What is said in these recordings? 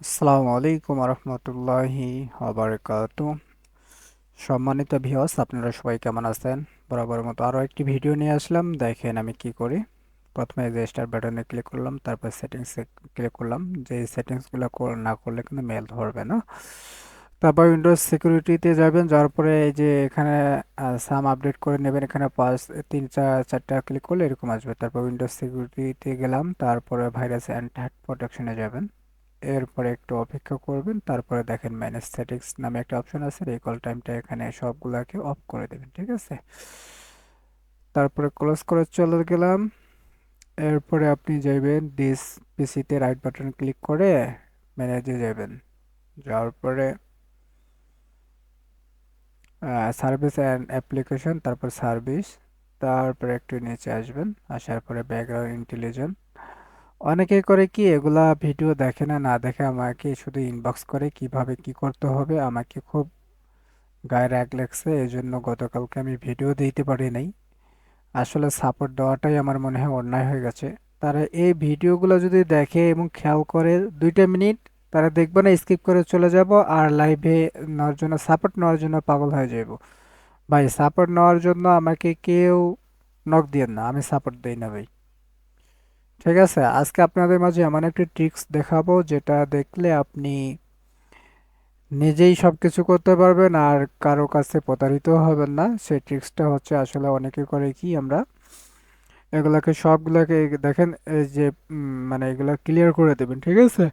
আসসালামু আলাইকুম রহমতুল্লাহি আবরকাত সম্মানিত ভিউয়ার্স, আপনারা সবাই কেমন আছেন? বরাবর মতো আরও একটি ভিডিও নিয়ে আসলাম। দেখেন আমি কি করি। প্রথমে যে স্টার বাটনে ক্লিক করলাম, তারপর সেটিংসে ক্লিক করলাম। যে সেটিংসগুলো না করলে কিন্তু মেল ধরবে না। তারপর উইন্ডোজ সিকিউরিটিতে যাবেন, যাওয়ার পরে এই যে এখানে সাম আপডেট করে নেবেন। এখানে পাঁচ, তিন, চার, চারটা ক্লিক করলে এরকম আসবে। তারপর উইন্ডোজ সিকিউরিটিতে গেলাম, তারপরে ভাইরাস অ্যান্ড হ্যাক প্রোটেকশনে যাবেন। এরপরে একটু অপেক্ষা করবেন, তারপরে দেখেন ম্যানেজ সেটিংস নামে একটা অপশন আছে রিকল টাইমটা এখানে সবগুলাকে অফ করে দেবেন, ঠিক আছে? তারপরে ক্লোজ করে চলে গেলাম। এরপরে আপনি যাবেন ডিস পিসিতে রাইট বাটন ক্লিক করে ম্যানেজে যাবেন যাওয়ার পরে সার্ভিস অ্যান্ড অ্যাপ্লিকেশন তারপর সার্ভিস তারপরে একটু নিচে আসবেন, আসার পরে ব্যাকগ্রাউন্ড ইন্টেলিজেন্স অনেকে করে কি এগুলা ভিডিও দেখে না না দেখে আমাকে শুধু ইনবক্স করে কীভাবে কি করতে হবে, আমাকে খুব গায়ে রাগ লাগছে এই জন্য গতকালকে আমি ভিডিও দিতে পারি নাই। আসলে সাপোর্ট দেওয়াটাই আমার মনে হয় অন্যায় হয়ে গেছে। তারা এই ভিডিওগুলো যদি দেখে এবং খেয়াল করে দুইটা মিনিট, তারা দেখবে না স্কিপ করে চলে যাব আর লাইভে নেওয়ার জন্য সাপোর্ট নেওয়ার জন্য পাগল হয়ে যাব ভাই সাপোর্ট নেওয়ার জন্য আমাকে কেউ নক দিয়ে না, আমি সাপোর্ট দিই না ভাই। ঠিক আছে, আজকে আপনাদের মাঝে এমন একটি ট্রিক্স দেখাবো যেটা দেখলে আপনি নিজেই সব কিছু করতে পারবেন আর কারও কাছে প্রতারিত হবেন না। সেই ট্রিক্সটা হচ্ছে আসলে অনেকে করে কি আমরা এগুলাকে সবগুলাকে দেখেন, এই যে মানে এগুলা ক্লিয়ার করে দেবেন, ঠিক আছে?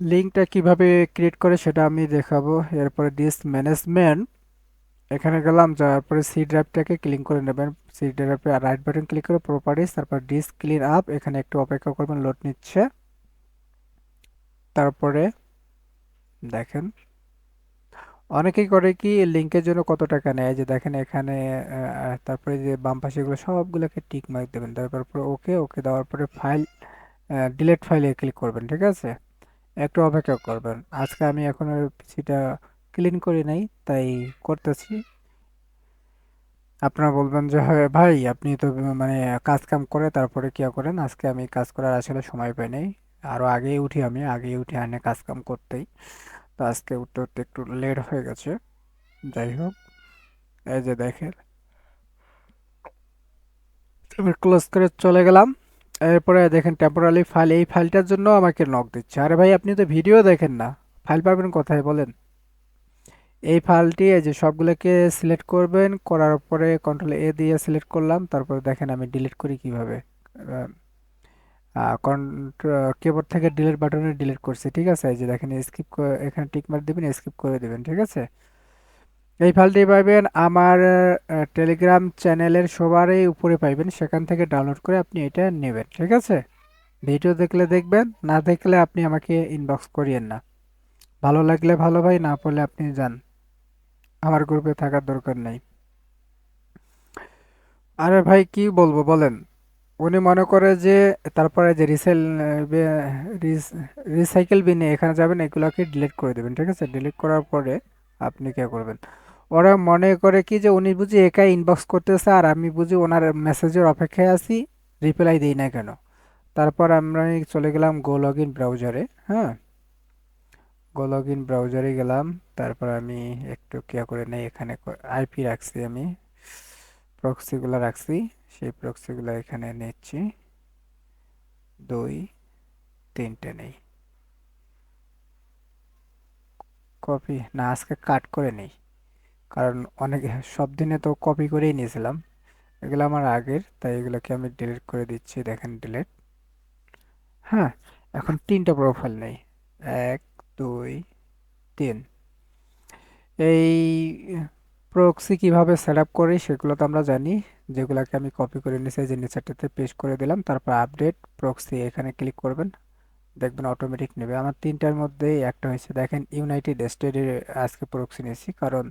লিঙ্কটা কীভাবে ক্রিয়েট করে সেটা আমি দেখাবো। এরপরে ডিস ম্যানেজমেন্ট এখানে গেলাম, যাওয়ার পরে সি ড্রাইভটাকে ক্লিন করে নেবেন। সি ড্রাইভে রাইট বাটন ক্লিক করে প্রপার্টিস তারপর ডিস ক্লিন আপ এখানে একটু অপেক্ষা করবেন লোড নিচ্ছে। তারপরে দেখেন, অনেকেই করে কি লিঙ্কের জন্য কত টাকা নেয়? যে দেখেন এখানে তারপরে যে বাম পাশে এগুলো সবগুলোকে টিক মার্ক দেবেন। তারপর ওকে ওকে দেওয়ার পরে ফাইল ডিলেট ফাইলে ক্লিক করবেন, ঠিক আছে? একটু অপেক্ষা করবেন। আজকে আমি এখন পিসিটা ক্লিন করি নাই, তাই করতেছি। আপনারা বলবেন যে হ্যাঁ ভাই, আপনি তো মানে কাজ কাম করে তারপরে কি করেন? আজকে আমি কাজ করার আসলে সময় পাই নাই। আরও আগেই উঠি আমি, আগেই উঠে আনে কাজ কাম করতেই। তো আজকে উঠতে উঠতে একটু লেট হয়ে গেছে। যাই হোক, এই যে দেখেন। ক্লোজ করে চলে গেলাম। এরপরে দেখেন টেম্পোরারি ফাইল এই ফাইলটার জন্য আমাকে নক দিচ্ছে। আরে ভাই, আপনি তো ভিডিও দেখেন না। ফাইল পাবেন কোথায় বলেন? এই ফাইলটি এই যে সবগুলোকে সিলেক্ট করবেন, করার পরে কন্ট্রোল এ দিয়ে সিলেক্ট করলাম, তারপরে দেখেন আমি ডিলিট করি কীভাবে। কিবোর্ড থেকে ডিলিট বাটনে ডিলিট করছি, ঠিক আছে? এই যে দেখেন স্কিপ এখানে টিক মার দিবেন স্কিপ করে দিবেন, ঠিক আছে? এই ফাইলটি পাইবেন আমার টেলিগ্রাম চ্যানেলের সবারই উপরে পাইবেন, সেখান থেকে ডাউনলোড করে আপনি এটা নেবেন, ঠিক আছে? ভিডিও দেখলে দেখবেন, না দেখলে আপনি আমাকে ইনবক্স করিয়েন না। ভালো লাগলে ভালো ভাই, না পড়লে আপনি যান। আমার গ্রুপে থাকার দরকার নেই। আরে ভাই, কি বলব বলেন? উনি মনে করে যে, তারপরে যে রিসেল রিসাইকেল বিনে এখানে যাবেন, এগুলোকে ডিলিট করে দেবেন, ঠিক আছে? ডিলিট করার পরে আপনি কে করবেন? ওরা মনে করে কি যে, উনি বুঝি একাই ইনবক্স করতেছে, আর আমি বুঝি ওনার মেসেজের অপেক্ষায় আছি রিপ্লাই দিই না কেন? তারপর আমরা চলে গেলাম গো লগ ইন ব্রাউজারে হ্যাঁ? লগ ইন ব্রাউজারে গেলাম, তারপর আমি একটু কেয়া করে নেই, এখানে আইপি রাখছি আমি। প্রক্সিগুলো রাখছি, সেই প্রক্সিগুলো এখানে নিচ্ছি। দুই, তিনটে নেই। কপি না, আজকে কাট করে নেই। কারণ অনেক, সব দিনে তো কপি করেই নিয়েছিলাম। এগুলো আমার আগের, তাই এগুলোকে আমি ডিলিট করে দিচ্ছি, দেখেন ডিলিট হ্যাঁ এখন তিনটা প্রোফাইল নেই। এক দুই, তিন। এই প্রক্সি কীভাবে সেট আপ করি সেগুলো তো আমরা জানি। যেগুলোকে আমি কপি করে নিয়েছি যে নিচেরটাতে পেস্ট করে দিলাম, তারপর আপডেট প্রক্সি এখানে ক্লিক করবেন। দেখবেন অটোমেটিক নেবে। আমার তিনটার মধ্যে একটা হয়েছে, দেখেন ইউনাইটেড স্টেটের আজকে প্রক্সি নিয়েছি। কারণ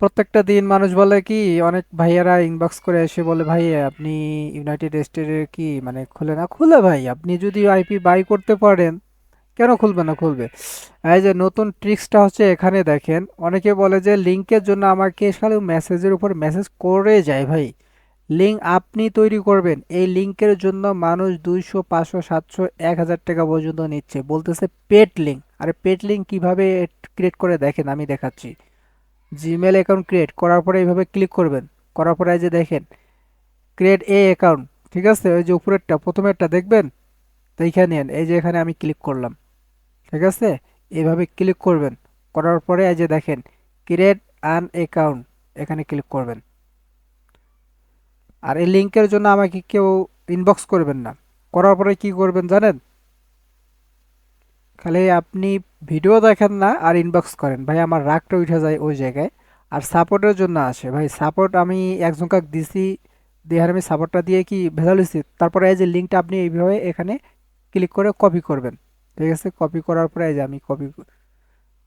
প্রত্যেকটা দিন মানুষ বলে কি, অনেক ভাইয়ারা ইনবক্স করে এসে বলে, ভাই, আপনি ইউনাইটেড স্টেটের কি মানে খুলে না? খুলে ভাই, আপনি যদি আইপি বাই করতে পারেন কেন খুলবে না খুলবে? এই যে নতুন ট্রিক্সটা হচ্ছে এখানে দেখেন, অনেকে বলে যে লিঙ্কের জন্য আমাকে খালি মেসেজের উপর মেসেজ করে যায় ভাই। লিঙ্ক আপনি তৈরি করবেন, এই লিঙ্কের জন্য মানুষ দুইশো, পাঁচশো, সাতশো, এক হাজার টাকা পর্যন্ত নিচ্ছে। বলতেছে পেট লিঙ্ক। আরে পেট লিঙ্ক কীভাবে ক্রিয়েট করে দেখেন, আমি দেখাচ্ছি। জিমেল অ্যাকাউন্ট ক্রিয়েট করার পরে এইভাবে ক্লিক করবেন। করার পরে এই যে দেখেন ক্রিয়েট এ অ্যাকাউন্ট ঠিক আছে? ওই যে উপরেরটা, প্রথমেরটা দেখবেন? তো এইখানে এই যে এখানে আমি ক্লিক করলাম। ঠিক আছে? এইভাবে ক্লিক করবেন। করার পরে এই যে দেখেন ক্রিয়েট আন অ্যাকাউন্ট এখানে ক্লিক করবেন। আর এই লিঙ্কের জন্য আমাকে কেউ ইনবক্স করবেন না। করার পরে কি করবেন জানেন? খালি আপনি ভিডিও দেখেন না আর ইনবক্স করেন। ভাই, আমার রাগটা উঠে যায় ওই জায়গায়। আর সাপোর্টের জন্য আসে। ভাই সাপোর্ট আমি একজনকে দিছি, দিয়ে আমি সাপোর্টটা দিয়ে কি ভেজাল দিচ্ছি তারপরে এই যে লিঙ্কটা আপনি এইভাবে এখানে ক্লিক করে কপি করবেন। ঠিক আছে? কপি করার পরে এই যে আমি কপি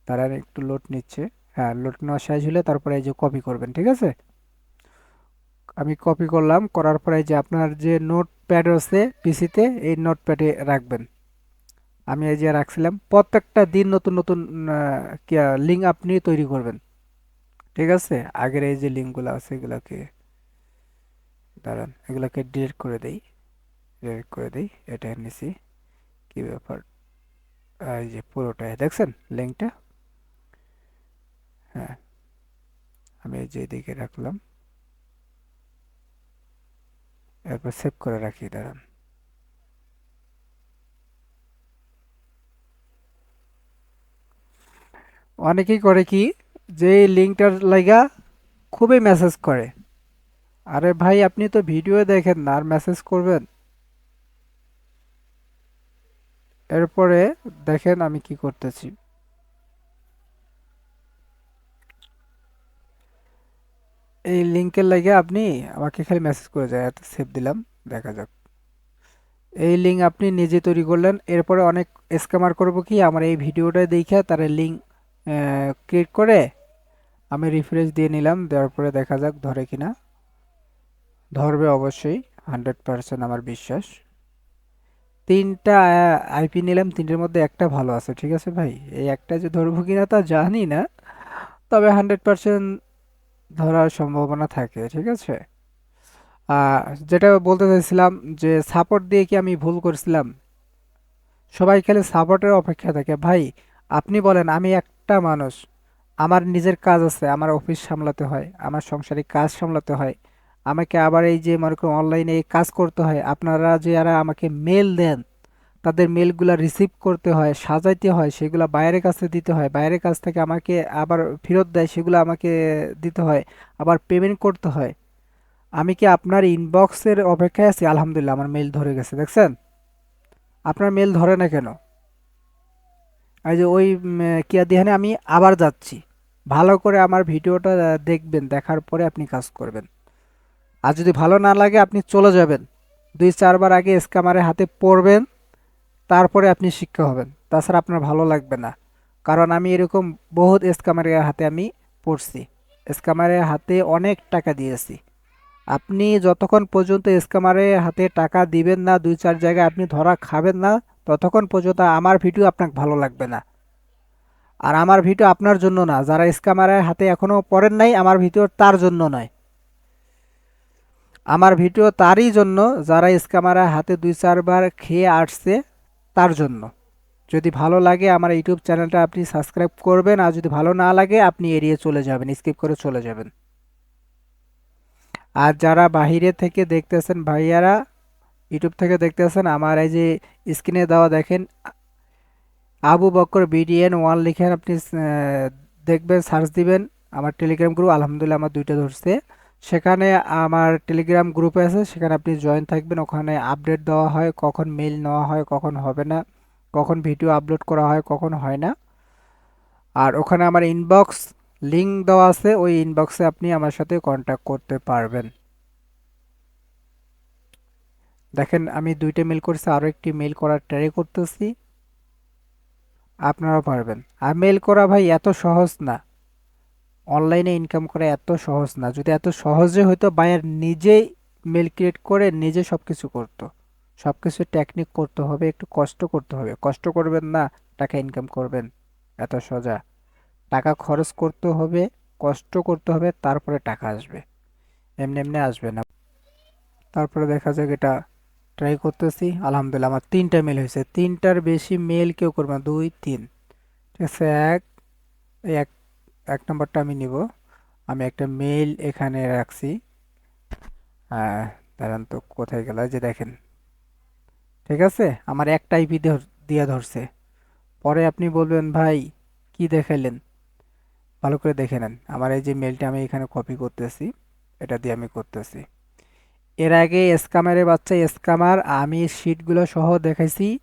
তারা একটু লোড নিচ্ছে। হ্যাঁ লোড নেওয়া শেষ হলে তারপরে এই যে কপি করবেন, ঠিক আছে? আমি কপি করলাম, করার পরে যে আপনার যে নোট প্যাড আছে পিসিতে এই নোট প্যাডে রাখবেন। আমি এই যে রাখছিলাম, প্রত্যেকটা দিন নতুন নতুন লিঙ্ক আপনি তৈরি করবেন। ঠিক আছে? আগের এই যে লিঙ্কগুলো আছে, এগুলোকে দাঁড়ান, এগুলোকে ডিলিট করে দেই। ডিলিট করে দেই, এটা নিছি কী ব্যাপার? এই যে পুরোটাই দেখছেন? লিঙ্কটা হ্যাঁ। আমি এই যে রাখলাম। এরপর সেভ করে রাখি, দাঁড়ান। অনেকেই করে কি, যে লিঙ্কটার লাইগা খুবই মেসেজ করে। আরে ভাই, আপনি তো ভিডিও দেখেন না, আর মেসেজ করবেন। এরপরে দেখেন আমি কি করতেছি। এই লিঙ্কের লাগে আপনি আমাকে খালি মেসেজ করে যায়, এত সেভ দিলাম, দেখা যাক। এই লিঙ্ক আপনি নিজে তৈরি করলেন, এরপরে অনেক স্ক্যামার করব কি, আমার এই ভিডিওটা দেখে তার লিঙ্ক ক্রিয়েট করে আমি রিফ্রেশ দিয়ে নিলাম, দেওয়ার পরে দেখা যাক ধরে কিনা। ধরবে অবশ্যই হান্ড্রেড পারসেন্ট আমার বিশ্বাস। তিনটা আইপি নিলাম, তিনটের মধ্যে একটা ভালো আছে, ঠিক আছে ভাই? এই একটা যে ধরবো কিনা তা জানি না, তবে হান্ড্রেড পারসেন্ট ধরার সম্ভাবনা থাকে, ঠিক আছে? যেটা বলতে চাইছিলাম যে সাপোর্ট দিয়ে কি আমি ভুল করছিলাম? সবাই খালি সাপোর্টের অপেক্ষা থাকে। ভাই, আপনি বলেন, আমি একটা মানুষ, আমার নিজের কাজ আছে, আমার অফিস সামলাতে হয়, আমার সংসারিক কাজ সামলাতে হয় আমাকে আবার এই যে মনে করুন অনলাইনে এই কাজ করতে হয়, আপনারা যারা আমাকে মেল দেন, তাদের মেলগুলো রিসিভ করতে হয়, সাজাইতে হয়, সেগুলো বাইরের কাছে দিতে হয়, বাইরের কাছ থেকে আমাকে আবার ফেরত দেয়, সেগুলো আমাকে দিতে হয়, আবার পেমেন্ট করতে হয়। আমি কি আপনার ইনবক্সের অপেক্ষায় আছি? আলহামদুলিল্লাহ, আমার মেল ধরে গেছে, দেখছেন? আপনার মেল ধরে না কেন? এই যে ওই কিয়া দিহানে আমি আবার যাচ্ছি। ভালো করে আমার ভিডিওটা দেখবেন, দেখার পরে আপনি কাজ করবেন। আর যদি ভালো না লাগে, আপনি চলে যাবেন। দুই, চারবার আগে স্ক্যামারের হাতে পড়বেন, তারপরে আপনি শিক্ষা হবেন। তাছাড়া আপনার ভালো লাগবে না। কারণ আমি এরকম বহুত স্ক্যামারের হাতে আমি পড়ছি। স্ক্যামারের হাতে অনেক টাকা দিয়েছি। আপনি যতক্ষণ পর্যন্ত স্ক্যামারের হাতে টাকা দিবেন না, দুই, চার জায়গায় আপনি ধরা খাবেন না, ততক্ষণ পর্যন্ত আমার ভিডিও আপনাকে ভালো লাগবে না। আর আমার ভিডিও আপনার জন্য না। যারা স্ক্যামারের হাতে এখনও পড়েন নাই, আমার ভিডিও তার জন্য নয়। আমার ভিডিও তারই জন্য যারা স্ক্যামারের হাতে দুই চারবার খেয়ে আসছে, তার জন্য। যদি ভালো লাগে আমার ইউটিউব চ্যানেলটা আপনি সাবস্ক্রাইব করবেন, আর যদি ভালো না লাগে আপনি এড়িয়ে চলে যাবেন, স্কিপ করে চলে যাবেন। আর যারা বাহিরে থেকে দেখতেছেন ভাইয়ারা, ইউটিউব থেকে দেখতেছেন, আমার এই যে স্ক্রিনে দেওয়া দেখেন, আবু বক্কর বিডিএন ওয়ান লিখেন, আপনি দেখবেন, সার্চ দিবেন, আমার টেলিগ্রাম গ্রুপ, আলহামদুলিল্লাহ আমার দুইটা ধরছে। সেখানে আমার টেলিগ্রাম গ্রুপে আছে, সেখানে আপনি জয়েন থাকবেন। ওখানে আপডেট দেওয়া হয় কখন মেল নেওয়া হয়, কখন হবে না, কখন ভিডিও আপলোড করা হয়, কখন হয় না। আর ওখানে আমার ইনবক্স লিঙ্ক দেওয়া আছে, ওই ইনবক্সে আপনি আমার সাথে কন্ট্যাক্ট করতে পারবেন। দেখেন, আমি দুইটা মেল করছি আরও একটি মেল করার ট্রাই করতেছি। আপনারাও পারবেন। আর মেল করা ভাই এত সহজ না। অনলাইনে ইনকাম করা এত সহজ না। যদি এত সহজে হয়তো বায়ার নিজেই মেল ক্রিয়েট করে নিজে সব কিছু করতো। সব কিছু টেকনিক করতে হবে, একটু কষ্ট করতে হবে। কষ্ট করবেন না, টাকা ইনকাম করবেন, এত সোজা। টাকা খরচ করতে হবে, কষ্ট করতে হবে, তারপরে টাকা আসবে। এমনি এমনি আসবে না। তারপরে দেখা যাক এটা ট্রাই করতেছি। আলহামদুলিল্লাহ আমার তিনটা মেল হয়েছে। তিনটার বেশি মেল কেউ করবে না, দুই, তিন। ঠিক আছে, এক এক এক নম্বরটা আমি নিব। আমি একটা মেল এখানে রাখছি। হ্যাঁ দাঁড়ান তো, কোথায় গেল? যে দেখেন। ঠিক আছে? আমার একটা আইপি দিয়ে ধরছে। পরে আপনি বলবেন, ভাই, কি দেখাইলেন? ভালো করে দেখে নেন। আমার এই যে মেলটা আমি এখানে কপি করতেছি। এটা দিয়ে আমি করতেছি। এর আগে স্ক্যামারের বাচ্চা স্ক্যামার আমি শিটগুলো সহ দেখাইছি।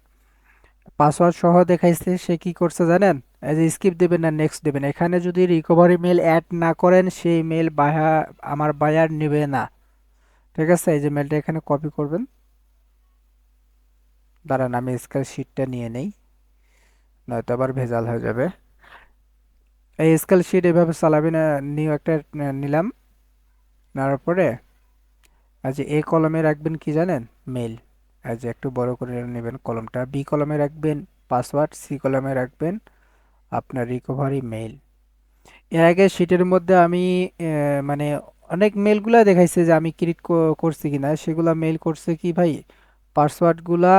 পাসওয়ার্ড সহ দেখাইছে, সে কি করছে জানেন? যে স্কিপ দেবেন না নেক্সট দেবেন। এখানে যদি রিকভারি মেল অ্যাড না করেন, সেই মেল বায়া, আমার বায়ার নেবে না। ঠিক আছে? এই যে মেলটা এখানে কপি করবেন। দাঁড়ান, আমি স্ক্যান শিটটা নিয়ে নেই। নয়তো আবার ভেজাল হয়ে যাবে। এই স্কেল শিট এভাবে চালাবি না নিউ একটা নিলাম। নেওয়ার পরে আজ এ কলমে রাখবেন কি জানেন? মেল আজ একটু বড় করে নেবেন কলমটা বি কলমে রাখবেন পাসওয়ার্ড সি কলমে রাখবেন। আপনার রিকভারি মেল এর আগে শিটের মধ্যে আমি মানে অনেক মেলগুলা দেখাইছে যে আমি ক্রিয়েট করছি কি না সেগুলা মেল করছে কি ভাই? পাসওয়ার্ডগুলা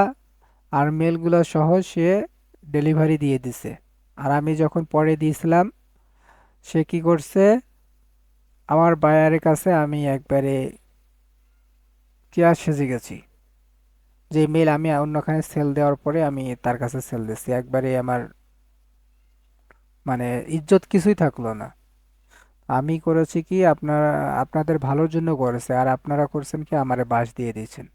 আর মেলগুলা সহ সে ডেলিভারি দিয়ে দিছে। আর আমি যখন পরে দিয়েছিলাম, সে কি করছে? আমার বায়ারের কাছে আমি একবারে কেয়ার সেজে গেছি। যে মেল আমি অন্যখানে সেল দেওয়ার পরে আমি তার কাছে সেল দিচ্ছি একবারে আমার মানে ইজ্জত কিছুই থাকল না। আমি করেছি কি, আপনারা, আপনাদের ভালোর জন্য করেছে, আর আপনারা করছেন কি, আমারে বাস দিয়ে দিয়েছেন।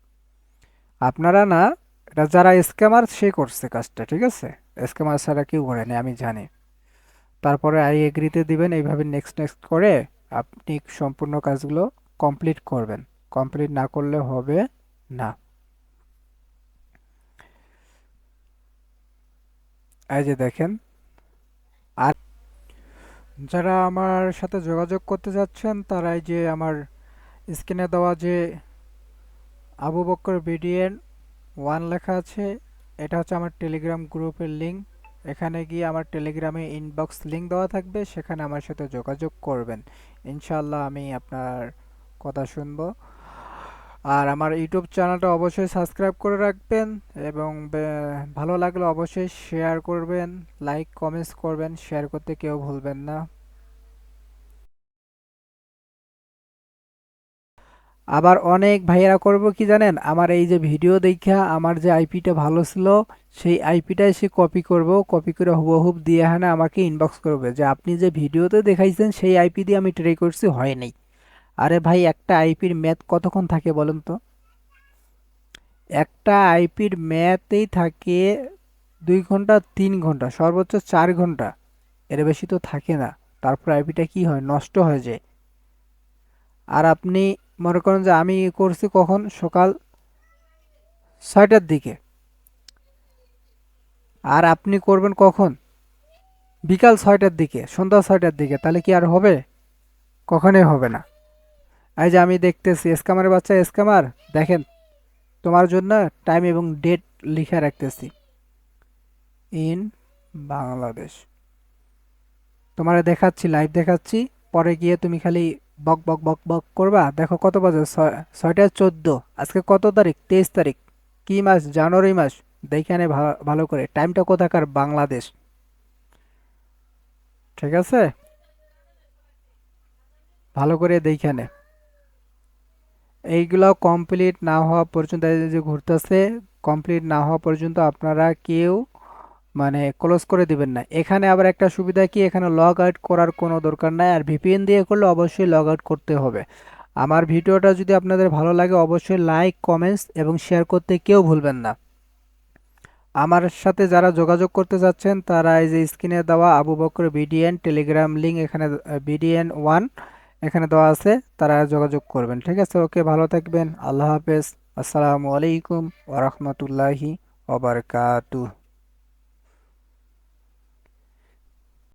আপনারা না, এটা যারা স্ক্যামার, সে করছে কাজটা, ঠিক আছে? স্ক্যামার ছাড়া কেউ করেনি আমি জানি। তারপরে আই এগ্রিতে দিবেন, এইভাবে নেক্সট নেক্সট করে আপনি সম্পূর্ণ কাজগুলো কমপ্লিট করবেন। কমপ্লিট না করলে হবে না। এই যে দেখেন আর যারা আমার সাথে যোগাযোগ করতে যাচ্ছেন তারা এই যে আমার স্ক্রিনে দেওয়া যে আবু বক্কর বিডিএন ওয়ান লেখা আছে, এটা হচ্ছে আমার টেলিগ্রাম গ্রুপের লিঙ্ক। এখানে গিয়ে আমার টেলিগ্রামে ইনবক্স লিঙ্ক দেওয়া থাকবে, সেখানে আমার সাথে যোগাযোগ করবেন। ইনশাল্লাহ আমি আপনার কথা শুনব। আর আমার ইউটিউব চ্যানেলটা অবশ্যই সাবস্ক্রাইব করে রাখবেন এবং ভালো লাগলে অবশ্যই শেয়ার করবেন, লাইক, কমেন্টস করবেন, শেয়ার করতে কেউ ভুলবেন না। আবার অনেক ভাইয়েরা করব কি জানেন? আমার এই যে ভিডিও দেখা আমার যে আইপিটা ভালো ছিল, সেই আইপিটাই সে কপি করব কপি করে হুবহুব দিয়ে হানে আমাকে ইনবক্স করবে। যে আপনি যে ভিডিওতে দেখাইছেন, সেই আইপি দিয়ে আমি ট্রাই করছি, হয় নাই। আরে ভাই, একটা আইপির ম্যাথ কতক্ষণ থাকে বলুন তো? একটা আইপির ম্যাথেই থাকে দুই ঘণ্টা, তিন ঘণ্টা, সর্বোচ্চ চার ঘণ্টা। এর বেশি তো থাকে না। তারপর আইপিটা কি হয়? নষ্ট হয়ে যায়। আর আপনি মনে করেন যে আমি করছি কখন? সকাল ছয়টার দিকে। আর আপনি করবেন কখন? বিকাল ছয়টার দিকে, সন্ধ্যা ছয়টার দিকে। তাহলে কি আর হবে? কখনোই হবে না। এই যে আমি দেখতেছি স্ক্যামারের বাচ্চা স্ক্যামার দেখেন, তোমার জন্য টাইম এবং ডেট লিখে রাখতেছি। ইন বাংলাদেশ তোমার দেখাচ্ছি লাইভ দেখাচ্ছি, পরে গিয়ে তুমি খালি বক বক বক বক করবা। দেখো কত বাজে ছয়টা চোদ্দ। আজকে কত তারিখ? তেইশ তারিখ। কি মাস? জানুয়ারি মাস। দেখে নে ভালো করে। টাইমটা কোথাকার? বাংলাদেশ। ঠিক আছে? ভালো করে দেখে নে। এইগুলো কমপ্লিট না হওয়া পর্যন্ত যে ঘুরতেছে কমপ্লিট না হওয়া পর্যন্ত আপনারা কেউ মানে ক্লোজ করে দিবেন না। এখানে আবার একটা সুবিধা কি? এখানে লগ আউট করার কোনো দরকার নাই। আর ভিপিএন দিয়ে করলে অবশ্যই লগ আউট করতে হবে। আমার ভিডিওটা যদি আপনাদের ভালো লাগে, অবশ্যই লাইক কমেন্টস এবং শেয়ার করতে কেউ ভুলবেন না। আমার সাথে যারা যোগাযোগ করতে যাচ্ছেন, তারা এই যে স্ক্রিনে দেওয়া Abu Bakar BDN telegram link এখানে বিডিএন ওয়ান এখানে দেওয়া আছে, তারা যোগাযোগ করবেন। ঠিক আছে, ওকে ভালো থাকবেন। আল্লাহ হাফেজ। আসসালামু আলাইকুম ওরহমতুল্লাহি ওবরকাতুহ